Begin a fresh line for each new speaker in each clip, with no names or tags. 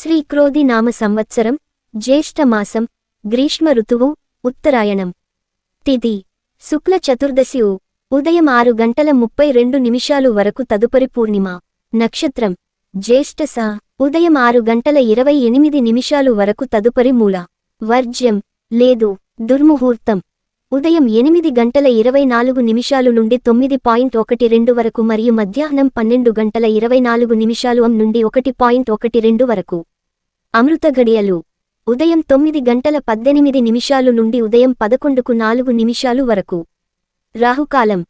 శ్రీక్రోధి నామ సంవత్సరం జ్యేష్ఠమాసం గ్రీష్మ ఋతువు ఉత్తరాయణం. తిథి శుక్ల చతుర్దశి ఉదయం ఆరు గంటల ముప్పై రెండు నిమిషాలు వరకు తదుపరి పూర్ణిమ నక్షత్రం. జ్యేష్ఠస ఉదయం ఆరు గంటల ఇరవై ఎనిమిది నిమిషాలు వరకు తదుపరి మూల. వర్జ్యం. లేదు. దుర్ముహూర్తం. ఉదయం ఎనిమిది గంటల ఇరవై నాలుగు నిమిషాలు నుండి తొమ్మిది పాయింట్ ఒకటి రెండు వరకు మరియు మధ్యాహ్నం పన్నెండు గంటల ఇరవై నాలుగు నిమిషాలు అం నుండి ఒకటి పాయింట్ ఒకటి రెండు వరకు. అమృత గడియలు. ఉదయం తొమ్మిది గంటల పద్దెనిమిది నిమిషాలు నుండి ఉదయం పదకొండుకు నాలుగు నిమిషాలు వరకు. రాహుకాలం.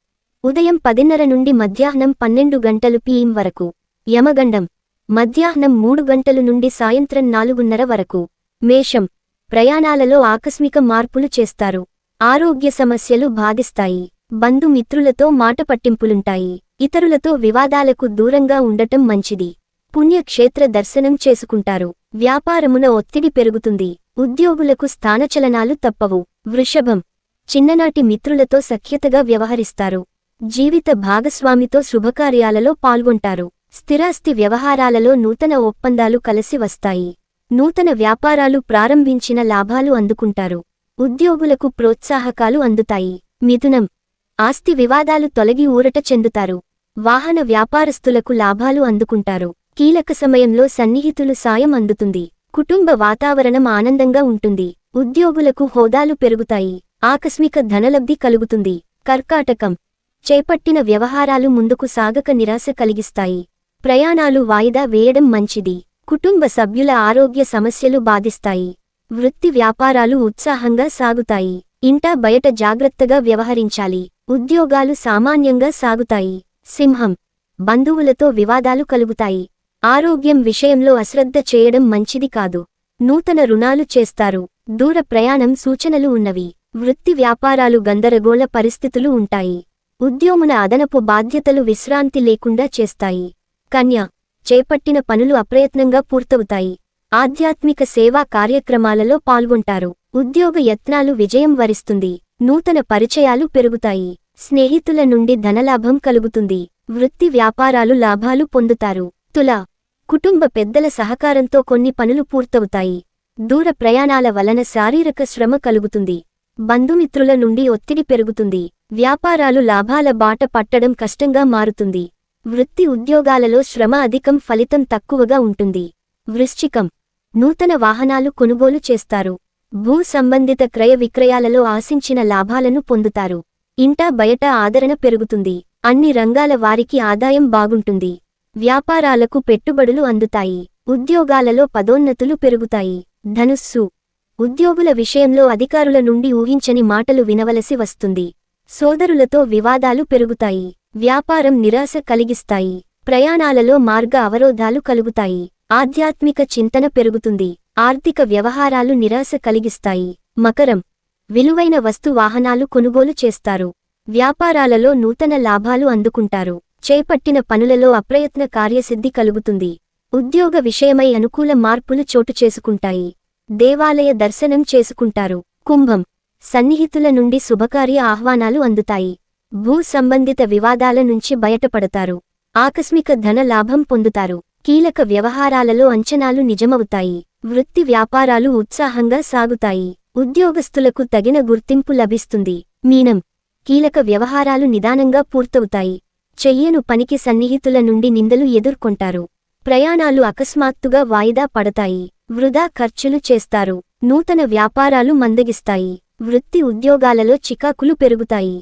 ఉదయం పదిన్నర నుండి మధ్యాహ్నం పన్నెండు గంటలు పిఎం వరకు. యమగండం. మధ్యాహ్నం మూడు గంటలు నుండి సాయంత్రం నాలుగున్నర వరకు. మేషం. ప్రయాణాలలో ఆకస్మిక మార్పులు చేస్తారు. ఆరోగ్య సమస్యలు బాధిస్తాయి. బంధుమిత్రులతో మాట పట్టింపులుంటాయి. ఇతరులతో వివాదాలకు దూరంగా ఉండటం మంచిది. పుణ్యక్షేత్ర దర్శనం చేసుకుంటారు. వ్యాపారమున ఒత్తిడి పెరుగుతుంది. ఉద్యోగులకు స్థానచలనాలు తప్పవు. వృషభం. చిన్ననాటి మిత్రులతో సఖ్యతగా వ్యవహరిస్తారు. జీవిత భాగస్వామితో శుభకార్యాలలో పాల్గొంటారు. స్థిరాస్తి వ్యవహారాలలో నూతన ఒప్పందాలు కలిసి వస్తాయి. నూతన వ్యాపారాలు ప్రారంభించిన లాభాలు అందుకుంటారు. ఉద్యోగులకు ప్రోత్సాహకాలు అందుతాయి. మిథునం. ఆస్తి వివాదాలు తొలగి ఊరట చెందుతారు. వాహన వ్యాపారస్తులకు లాభాలు అందుకుంటారు. కీలక సమయంలో సన్నిహితులు సాయం అందుతుంది. కుటుంబ వాతావరణం ఆనందంగా ఉంటుంది. ఉద్యోగులకు హోదాలు పెరుగుతాయి. ఆకస్మిక ధనలబ్ధి కలుగుతుంది. కర్కాటకం. చేపట్టిన వ్యవహారాలు ముందుకు సాగక నిరాశ కలిగిస్తాయి. ప్రయాణాలు వాయిదా వేయడం మంచిది. కుటుంబ సభ్యుల ఆరోగ్య సమస్యలు బాధిస్తాయి. వృత్తి వ్యాపారాలు ఉత్సాహంగా సాగుతాయి. ఇంటా బయట జాగ్రత్తగా వ్యవహరించాలి. ఉద్యోగాలు సామాన్యంగా సాగుతాయి. సింహం. బంధువులతో వివాదాలు కలుగుతాయి. ఆరోగ్యం విషయంలో అశ్రద్ధ చేయడం మంచిది కాదు. నూతన రుణాలు చేస్తారు. దూర ప్రయాణం సూచనలు ఉన్నవి. వృత్తి వ్యాపారాలు గందరగోళ పరిస్థితులు ఉంటాయి. ఉద్యోమున అదనపు బాధ్యతలు విశ్రాంతి లేకుండా చేస్తాయి. కన్య. చేపట్టిన పనులు అప్రయత్నంగా పూర్తవుతాయి. ఆధ్యాత్మిక సేవా కార్యక్రమాలలో పాల్గొంటారు. ఉద్యోగ యత్నాలు విజయం వరిస్తుంది. నూతన పరిచయాలు పెరుగుతాయి. స్నేహితుల నుండి ధనలాభం కలుగుతుంది. వృత్తి వ్యాపారాలు లాభాలు పొందుతారు. తుల కుటుంబ పెద్దల సహకారంతో కొన్ని పనులు పూర్తవుతాయి. దూర ప్రయాణాల వలన శారీరక శ్రమ కలుగుతుంది. బంధుమిత్రుల నుండి ఒత్తిడి పెరుగుతుంది. వ్యాపారాలు లాభాల బాట పట్టడం కష్టంగా మారుతుంది. వృత్తి ఉద్యోగాలలో శ్రమ అధికం ఫలితం తక్కువగా ఉంటుంది. వృశ్చికం నూతన వాహనాలు కొనుగోలు చేస్తారు. భూ సంబంధిత క్రయ విక్రయాలలో ఆశించిన లాభాలను పొందుతారు. ఇంటా బయట ఆదరణ పెరుగుతుంది. అన్ని రంగాల వారికి ఆదాయం బాగుంటుంది. వ్యాపారాలకు పెట్టుబడులు అందుతాయి. ఉద్యోగాలలో పదోన్నతులు పెరుగుతాయి. ధనుస్సు. ఉద్యోగుల విషయంలో అధికారుల నుండి ఊహించని మాటలు వినవలసి వస్తుంది. సోదరులతో వివాదాలు పెరుగుతాయి. వ్యాపారం నిరాశ కలిగిస్తాయి. ప్రయాణాలలో మార్గ అవరోధాలు కలుగుతాయి. ఆధ్యాత్మిక చింతన పెరుగుతుంది. ఆర్థిక వ్యవహారాలు నిరాశ కలిగిస్తాయి. మకరం. విలువైన వస్తు వాహనాలు కొనుగోలు చేస్తారు. వ్యాపారాలలో నూతన లాభాలు అందుకుంటారు. చేపట్టిన పనులలో అప్రయత్న కార్యసిద్ధి కలుగుతుంది. ఉద్యోగ విషయమై అనుకూల మార్పులు చోటు చేసుకుంటాయి. దేవాలయ దర్శనం చేసుకుంటారు. కుంభం. సన్నిహితుల నుండి శుభకార్య ఆహ్వానాలు అందుతాయి. భూ సంబంధిత వివాదాల నుంచి బయటపడతారు. ఆకస్మిక ధన లాభం పొందుతారు. కీలక వ్యవహారాలలో అంచనాలు నిజమవుతాయి. వృత్తి వ్యాపారాలు ఉత్సాహంగా సాగుతాయి. ఉద్యోగస్తులకు తగిన గుర్తింపు లభిస్తుంది. మీనం. కీలక వ్యవహారాలు నిదానంగా పూర్తవుతాయి. చెయ్యను పనికి సన్నిహితుల నుండి నిందలు ఎదుర్కొంటారు. ప్రయాణాలు అకస్మాత్తుగా వాయిదా పడతాయి. వృధా ఖర్చులు చేస్తారు. నూతన వ్యాపారాలు మందగిస్తాయి. వృత్తి ఉద్యోగాలలో చికాకులు పెరుగుతాయి.